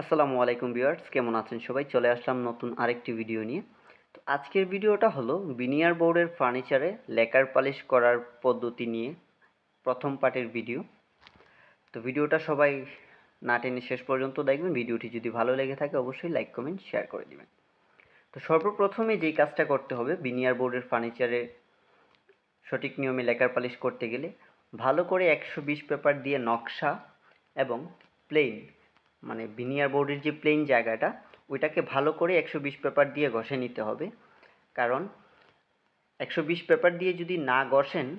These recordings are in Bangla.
আসসালামু আলাইকুম ভিউয়ার্স, কেমন আছেন সবাই? চলে আসলাম নতুন আরেকটি ভিডিও নিয়ে। তো আজকের ভিডিওটা হলো বিনিয়ার বোর্ডের ফার্নিচারে লেকার পালিশ করার পদ্ধতি নিয়ে প্রথম পার্টের ভিডিও। তো ভিডিওটা সবাই না টেনে শেষ পর্যন্ত দেখবেন। ভিডিওটি যদি ভালো লেগে থাকে, অবশ্যই লাইক, কমেন্ট শেয়ার করে দিবেন। তো সর্বপ্রথমে যেই কাজটা করতে হবে বিনিয়ার বোর্ডের ফার্নিচারে সঠিক নিয়মে লেকার পালিশ করতে গেলে ভালো করে একশো বিশ পেপার দিয়ে নকশা এবং প্লেন মানে বিনিয়ার বোর্ডের যে প্লেন জায়গাটা, ওইটাকে ভালো করে একশো বিশ পেপার দিয়ে ঘষে নিতে হবে। কারণ একশো বিশ পেপার দিয়ে যদি না ঘষেন,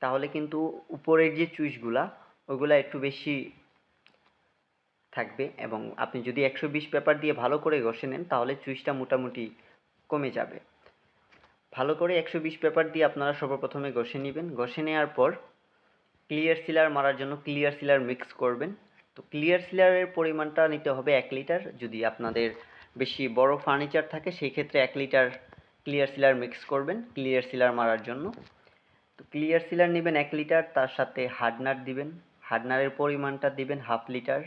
তাহলে কিন্তু উপরের যে চুইসগুলা ওইগুলা একটু বেশি থাকবে এবং আপনি যদি একশো বিশ পেপার দিয়ে ভালো করে ঘষে নেন, তাহলে চুইসটা মোটামুটি কমে যাবে। ভালো করে একশো বিশ পেপার দিয়ে আপনারা সর্বপ্রথমে ঘষে নেবেন। ঘষে নেওয়ার পর ক্লিয়ার সিলার মারার জন্য ক্লিয়ার সিলার মিক্স করবেন। তো ক্লিয়ার সিলারের পরিমাণটা নিতে হবে এক লিটার যদি আপনাদের বেশি বড় ফার্নিচার থাকে, সেই ক্ষেত্রে এক লিটার ক্লিয়ার সিলার মিক্স করবেন ক্লিয়ার সিলার মারার জন্য। তো ক্লিয়ার সিলার নেবেন এক লিটার তার সাথে হার্ডনার দিবেন। হার্ডনারের পরিমাণটা দিবেন হাফ লিটার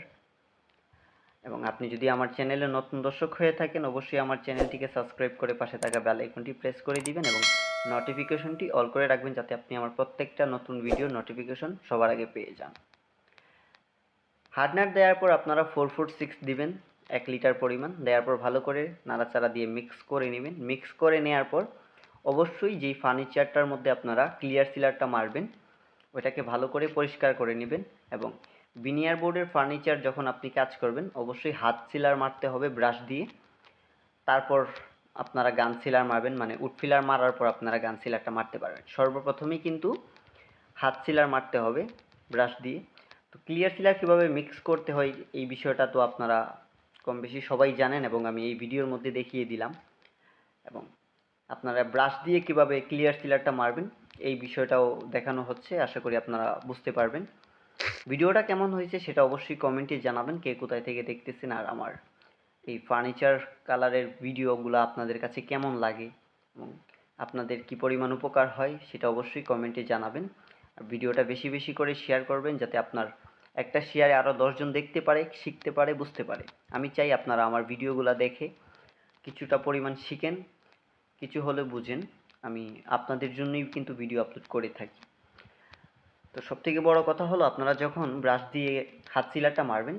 এবং আপনি যদি আমার চ্যানেলে নতুন দর্শক হয়ে থাকেন, অবশ্যই আমার চ্যানেলটিকে সাবস্ক্রাইব করে পাশে থাকা বেল আইকনটি প্রেস করে দিবেন এবং নোটিফিকেশনটি অল করে রাখবেন, যাতে আপনি আমার প্রত্যেকটা নতুন ভিডিও নোটিফিকেশন সবার আগে পেয়ে যান। হার্ডনার দেওয়ার পর আপনারা ফোর ফুট সিক্স দিবেন, এক লিটার পরিমাণ। দেওয়ার পর ভালো করে নাড়াচাড়া দিয়ে মিক্স করে নেবেন। মিক্স করে নেওয়ার পর অবশ্যই যেই ফার্নিচারটার মধ্যে আপনারা ক্লিয়ার সিলারটা মারবেন, ওইটাকে ভালো করে পরিষ্কার করে নেবেন এবং বিনিয়ার বোর্ডের ফার্নিচার যখন আপনি কাজ করবেন, অবশ্যই হাত সিলার মারতে হবে ব্রাশ দিয়ে। তারপর আপনারা গান সিলার মারবেন মানে উড ফিলার মারার পর আপনারা গান সিলারটা মারতে পারবেন। সর্বপ্রথমেই কিন্তু হাত সিলার মারতে হবে ব্রাশ দিয়ে। তো ক্লিয়ার সিলার কীভাবে মিক্স করতে হয় এই বিষয়টা তো আপনারা কম বেশি সবাই জানেন এবং আমি এই ভিডিওর মধ্যে দেখিয়ে দিলাম। এবং আপনারা ব্রাশ দিয়ে কীভাবে ক্লিয়ার সিলারটা মারবেন এই বিষয়টাও দেখানো হচ্ছে, আশা করি আপনারা বুঝতে পারবেন। ভিডিওটা কেমন হয়েছে সেটা অবশ্যই কমেন্টে জানাবেন, কে কোথায় থেকে দেখতেছেন আর আমার এই ফার্নিচার কালারের ভিডিওগুলো আপনাদের কাছে কেমন লাগে এবং আপনাদের কি পরিমাণ উপকার হয় সেটা অবশ্যই কমেন্টে জানাবেন। ভিডিওটা বেশি বেশি করে শেয়ার করবেন যাতে আপনার একটা শেয়ারে আরও দশজন দেখতে পারে, শিখতে পারে, বুঝতে পারে। আমি চাই আপনারা আমার ভিডিওগুলো দেখে কিছুটা পরিমাণ শিখেন, কিছু হলে বুঝেন। আমি আপনাদের জন্যই কিন্তু ভিডিও আপলোড করে থাকি। তো সবথেকে বড় কথা হলো, আপনারা যখন ব্রাশ দিয়ে হাত সিলারটা মারবেন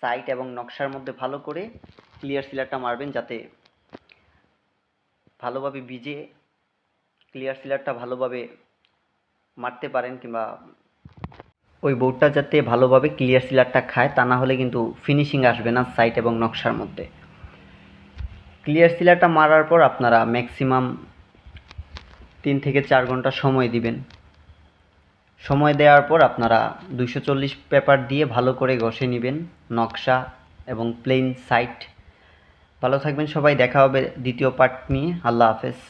সাইড এবং নকশার মধ্যে ভালো করে ক্লিয়ার সিলারটা মারবেন যাতে ভালোভাবে ভিজে ক্লিয়ার সিলারটা ভালোভাবে মারতে পারেন কিংবা ওই বোর্ডটা যাতে ভালোভাবে ক্লিয়ার সিলারটা খায়, তা না হলে কিন্তু ফিনিশিং আসবে না সাইট এবং নকশার মধ্যে। ক্লিয়ার সিলারটা মারার পর আপনারা ম্যাক্সিমাম তিন থেকে চার ঘণ্টা সময় দিবেন। সময় দেওয়ার পর আপনারা দুইশো চল্লিশ পেপার দিয়ে ভালো করে ঘষে নেবেন নকশা এবং প্লেন সাইট ভালো থাকবেন সবাই, দেখা হবে দ্বিতীয় পার্ট নিয়ে। আল্লাহ হাফেজ।